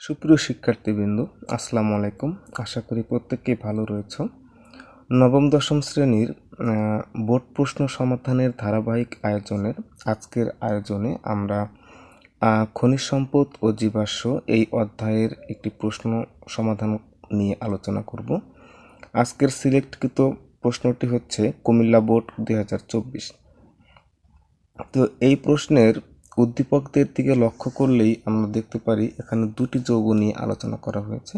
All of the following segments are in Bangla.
সুপ্রিয় শিক্ষার্থীবৃন্দ, আসসালামু আলাইকুম। আশা করি প্রত্যেকেই ভালো রয়েছ নবম, দশম শ্রেণির বোর্ড প্রশ্ন সমাধানের ধারাবাহিক আয়োজনের আজকের আয়োজনে আমরা খনিজ সম্পদ ও জীবাশ্ম এই অধ্যায়ের একটি প্রশ্ন সমাধান নিয়ে আলোচনা করব। আজকের সিলেক্টকৃত প্রশ্নটি হচ্ছে কুমিল্লা বোর্ড দুই হাজার চব্বিশ। তো এই প্রশ্নের উদ্দীপকদের দিকে লক্ষ্য করলেই আমরা দেখতে পারি এখানে দুটি যৌগ নিয়ে আলোচনা করা হয়েছে।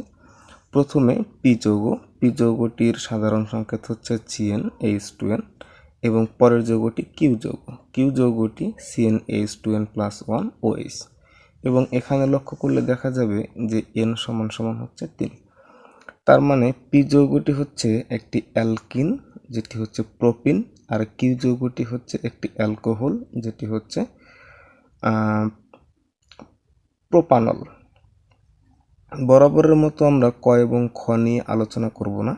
প্রথমে পি যৌগ, পি যৌগটির সাধারণ সংকেত হচ্ছে সিএন এইচ টু এন এবং পরের যৌগটি কিউ যৌগ। Q যৌগটি CN H two N plus one OH এবং এখানে লক্ষ্য করলে দেখা যাবে যে এন সমান সমান হচ্ছে তিন। তার মানে পি যৌগটি হচ্ছে একটি অ্যালকিন, যেটি হচ্ছে প্রোপিন, আর কিউ যৌগটি হচ্ছে একটি অ্যালকোহল, যেটি হচ্ছে প্রোপানল বরাবরের মতো আমরা ক এবং খ নিয়ে আলোচনা করব না।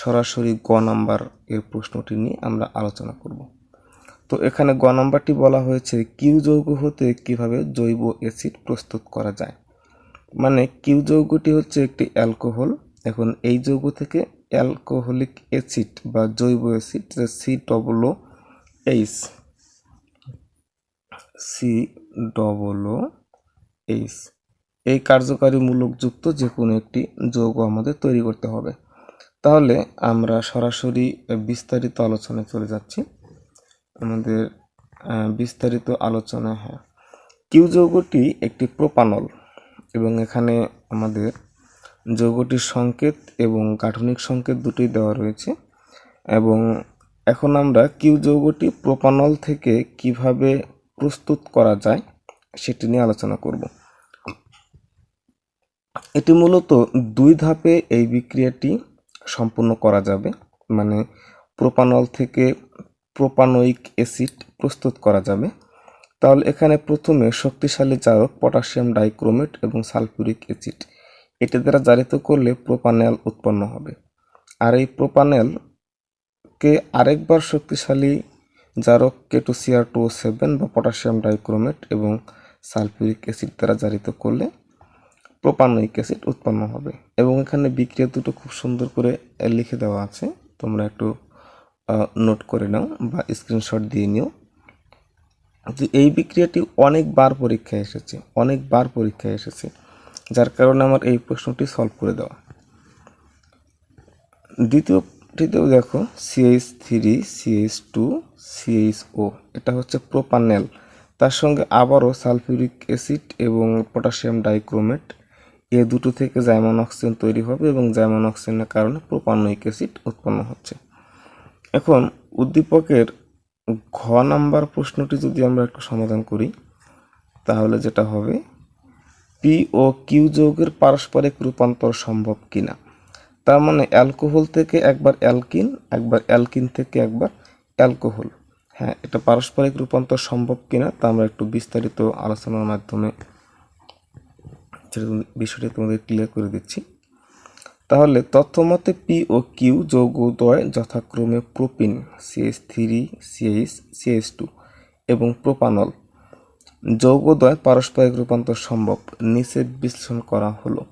সরাসরি গ নাম্বার এর প্রশ্নটি নিয়ে আমরা আলোচনা করব। তো এখানে গ নাম্বারটি বলা হয়েছে, কিউ যৌগ হতে কীভাবে জৈব অ্যাসিড প্রস্তুত করা যায়? মানে কিউ যৌগটি হচ্ছে একটি অ্যালকোহল। এখন এই যৌগ থেকে অ্যালকোহলিক অ্যাসিড বা জৈব acid C double H C double O H এই কার্যকারী মূলকযুক্ত যে কোনো একটি যৌগ আমাদের তৈরি করতে হবে। তাহলে আমরা সরাসরি বিস্তারিত আলোচনায় চলে যাচ্ছি। আমাদের বিস্তারিত আলোচনা হ্যাঁ। কিউ যৌগটি একটি প্রোপানল এবং এখানে আমাদের যৌগটির সংকেত এবং গাঠনিক সংকেত দুটোই দেওয়া রয়েছে। এবং এখন আমরা কিউ যৌগটি প্রোপানল থেকে কীভাবে প্রস্তুত করা যায়, সেটি নিয়ে আলোচনা করব। এটি মূলত দুই ধাপে এই বিক্রিয়াটি সম্পূর্ণ করা যাবে। মানে প্রোপানল থেকে প্রোপানোয়িক অ্যাসিড প্রস্তুত করা যাবে। তাহলে এখানে প্রথমে শক্তিশালী জারক পটাশিয়াম ডাইক্রোমেট এবং সালফিউরিক অ্যাসিড। এটি দ্বারা জারিত করলে প্রোপানেল উৎপন্ন হবে। আর এই প্রোপানেলকে আরেকবার শক্তিশালী জারক K two CR two seven বা পটাশিয়াম ডাইক্রোমেট এবং সালফিউরিক অ্যাসিড দ্বারা জারিত করলে প্রোপানোয়িক অ্যাসিড উৎপন্ন হবে। এবং এখানে বিক্রিয়া দুটো খুব সুন্দর করে লিখে দেওয়া আছে। তোমরা একটু নোট করে নাও বা স্ক্রিনশট দিয়ে নিও। যে এই বিক্রিয়াটি অনেকবার পরীক্ষায় এসেছে, অনেকবার পরীক্ষায় এসেছে, যার কারণে আমার এই প্রশ্নটি সলভ করে দেওয়া। দ্বিতীয়টিতেও দেখো CH three CH two CH O এটা হচ্ছে প্রোপানেল তার সঙ্গে আবারও সালফিউরিক অ্যাসিড এবং পটাশিয়াম ডাইক্রোমেট এ দুটো থেকে জাইমন অক্সিজেন তৈরি হবে এবং জাইমন অক্সিজেনের কারণে প্রোপানোয়িক অ্যাসিড উৎপন্ন হচ্ছে। এখন উদ্দীপকের ঘ নাম্বার প্রশ্নটি যদি আমরা একটু সমাধান করি, তাহলে যেটা হবে পি ও কিউ যৌগের পারস্পরিক রূপান্তর সম্ভব কিনা? তার মানে অ্যালকোহল থেকে একবার অ্যালকিন একবার অ্যালকিন থেকে একবার অ্যালকোহল। হ্যাঁ এটা পারস্পরিক রূপান্তর সম্ভব কিনা তা আমরা একটু বিস্তারিত আলোচনার মাধ্যমে বিষয়টি তোমাদের ক্লিয়ার করে দিচ্ছি। তাহলে তথ্যমতে পি ও কিউ যৌগদ্বয় যথাক্রমে propyne CH three CH CH two এবং প্রোপানল। যৌগদ্বয় পারস্পরিক রূপান্তর সম্ভব নিচে বিশ্লেষণ করা হলো।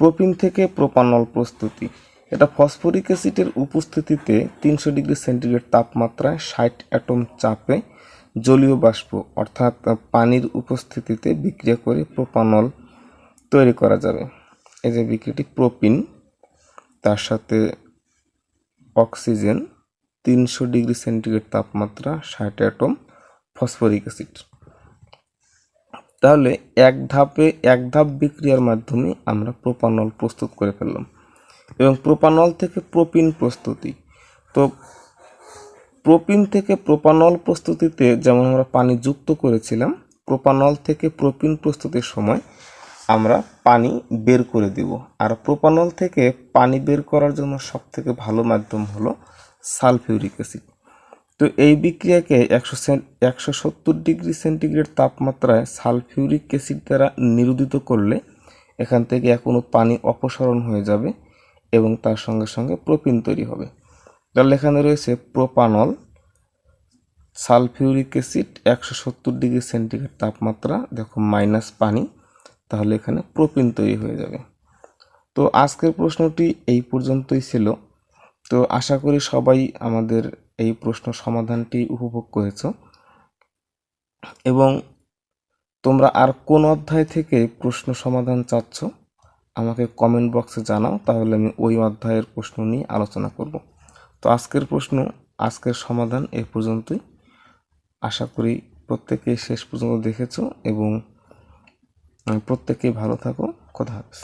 প্রোপিন থেকে প্রোপানল প্রস্তুতি। এটা ফসফরিক অ্যাসিডের উপস্থিতিতে তিনশো ডিগ্রি সেন্টিগ্রেড তাপমাত্রায় ষাট অ্যাটম চাপে জলীয় বাষ্প, অর্থাৎ পানির উপস্থিতিতে বিক্রিয়া করে প্রোপানল তৈরি করা যাবে। এই যে বিক্রিয়াটি প্রোপিন, তার সাথে অক্সিজেন, তিনশো ডিগ্রি সেন্টিগ্রেড তাপমাত্রা, ষাট অ্যাটম ফসফরিক অ্যাসিড। তাহলে এক ধাপে, এক ধাপ বিক্রিয়ার মাধ্যমে আমরা প্রোপানল প্রস্তুত করে ফেললাম। এবং প্রোপানল থেকে প্রোপিন প্রস্তুতি। তো প্রোপিন থেকে প্রোপানল প্রস্তুতিতে যেমন আমরা পানি যুক্ত করেছিলাম, প্রোপানল থেকে প্রোপিন প্রস্তুতির সময় আমরা পানি বের করে দিব। আর প্রোপানল থেকে পানি বের করার জন্য সবথেকে ভালো মাধ্যম হলো সালফিউরিক অ্যাসিড। তো এই বিক্রিয়াকে একশো একশো সত্তর ডিগ্রি সেন্টিগ্রেড তাপমাত্রায় সালফিউরিক অ্যাসিড দ্বারা নিরোধিত করলে এখান থেকে এখনও পানি অপসারণ হয়ে যাবে এবং তার সঙ্গে সঙ্গে প্রোপিন তৈরি হবে। তাহলে এখানে রয়েছে প্রোপানল, সালফিউরিক অ্যাসিড, একশো সত্তর ডিগ্রি সেন্টিগ্রেড তাপমাত্রা, দেখো মাইনাস পানি, তাহলে এখানে প্রোপিন তৈরি হয়ে যাবে। তো আজকের প্রশ্নটি এই পর্যন্তই ছিল। তো আশা করি সবাই আমাদের এই প্রশ্ন সমাধানটি উপভোগ করেছ। এবং তোমরা আর কোন অধ্যায় থেকে প্রশ্ন সমাধান চাচ্ছ, আমাকে কমেন্ট বক্সে জানাও, তাহলে আমি ওই অধ্যায়ের প্রশ্ন নিয়ে আলোচনা করব। তো আজকের প্রশ্ন, আজকের সমাধান এ পর্যন্তই। আশা করি প্রত্যেকেই শেষ পর্যন্ত দেখেছ এবং প্রত্যেকেই ভালো থাকো। কথা হাফেজ।